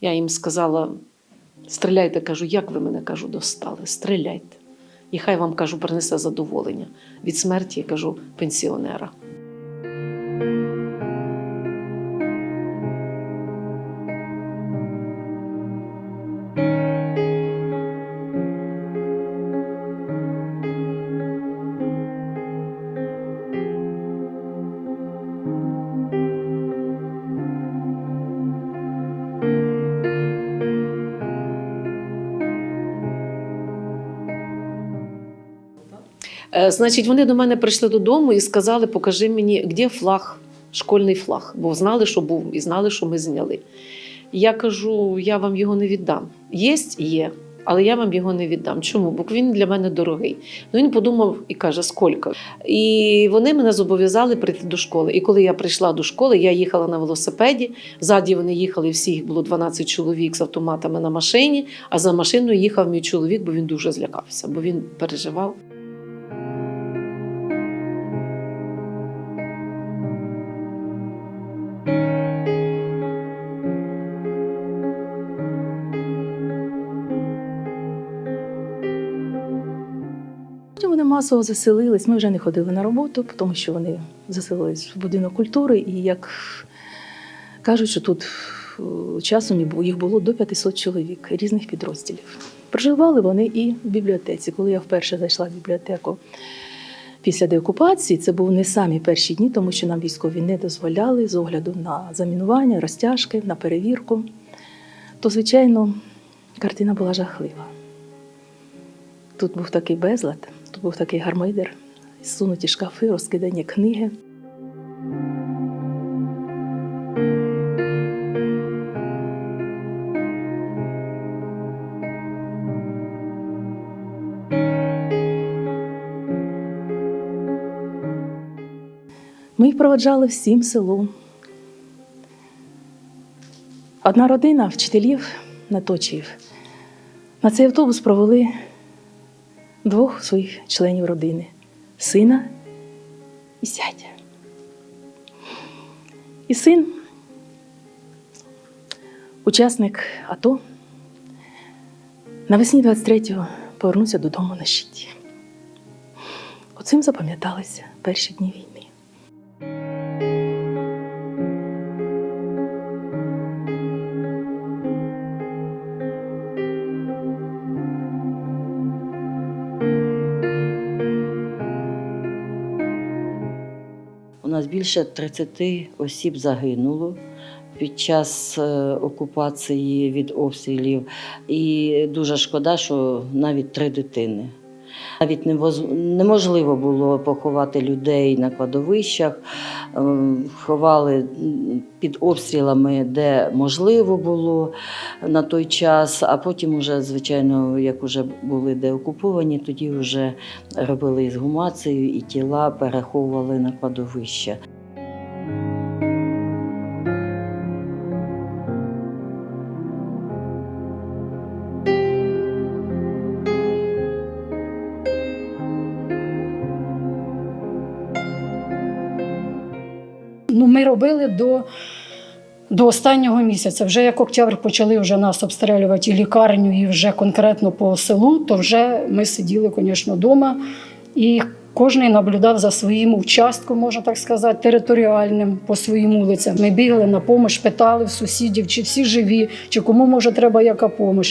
Я їм сказала: стріляйте, кажу, як ви мене кажу, достали? Стріляйте. І хай вам кажу, принесе задоволення від смерті, я кажу, пенсіонера. Значить, вони до мене прийшли додому і сказали: покажи мені, де флаг, школьний флаг, бо знали, що був, і знали, що ми зняли. Я кажу: я вам його не віддам. Єсть, є, але я вам його не віддам. Чому? Бо він для мене дорогий. Ну він подумав і каже, скільки. І вони мене зобов'язали прийти до школи. І коли я прийшла до школи, я їхала на велосипеді. Ззаді вони їхали, всі їх було 12 чоловік з автоматами на машині, а за машиною їхав мій чоловік, бо він дуже злякався, бо він переживав. Потім вони масово заселились. Ми вже не ходили на роботу, тому що вони заселились в будинок культури. І як кажуть, що тут е, часом їх було до 500 чоловік різних підрозділів. Проживали вони і в бібліотеці. Коли я вперше зайшла в бібліотеку після деокупації, це були не самі перші дні, тому що нам військові не дозволяли з огляду на замінування, розтяжки, на перевірку. То, звичайно, картина була жахлива. Тут був такий безлад, був такий гармидер, зсунуті шкафи, розкидані книги. Ми їх проведжали всім селом. Одна родина вчителів Наточіїв на цей автобус провели двох своїх членів родини сина і зятя. І син, учасник АТО, навесні 23-го повернувся додому на щиті. Оцим запам'яталися перші дні війни. Нас більше 30 осіб загинуло під час е, окупації від обстрілів. І дуже шкода, що навіть три дитини. Навіть неможливо було поховати людей на кладовищах, Ем, ховали під обстрілами, де можливо було на той час, а потім, уже, звичайно, як вже були деокуповані, тоді вже робили ізгумацію і тіла переховували на кладовище. Робили до, до останнього місяця. Вже як октябрь почали вже нас обстрілювати і лікарню, і вже конкретно по селу, то вже ми сиділи, звісно, вдома. І кожен наблюдав за своїм участком, можна так сказати, територіальним по своїм вулицям. Ми бігли на допомогу, питали в сусідів, чи всі живі, чи кому може треба яка допомога.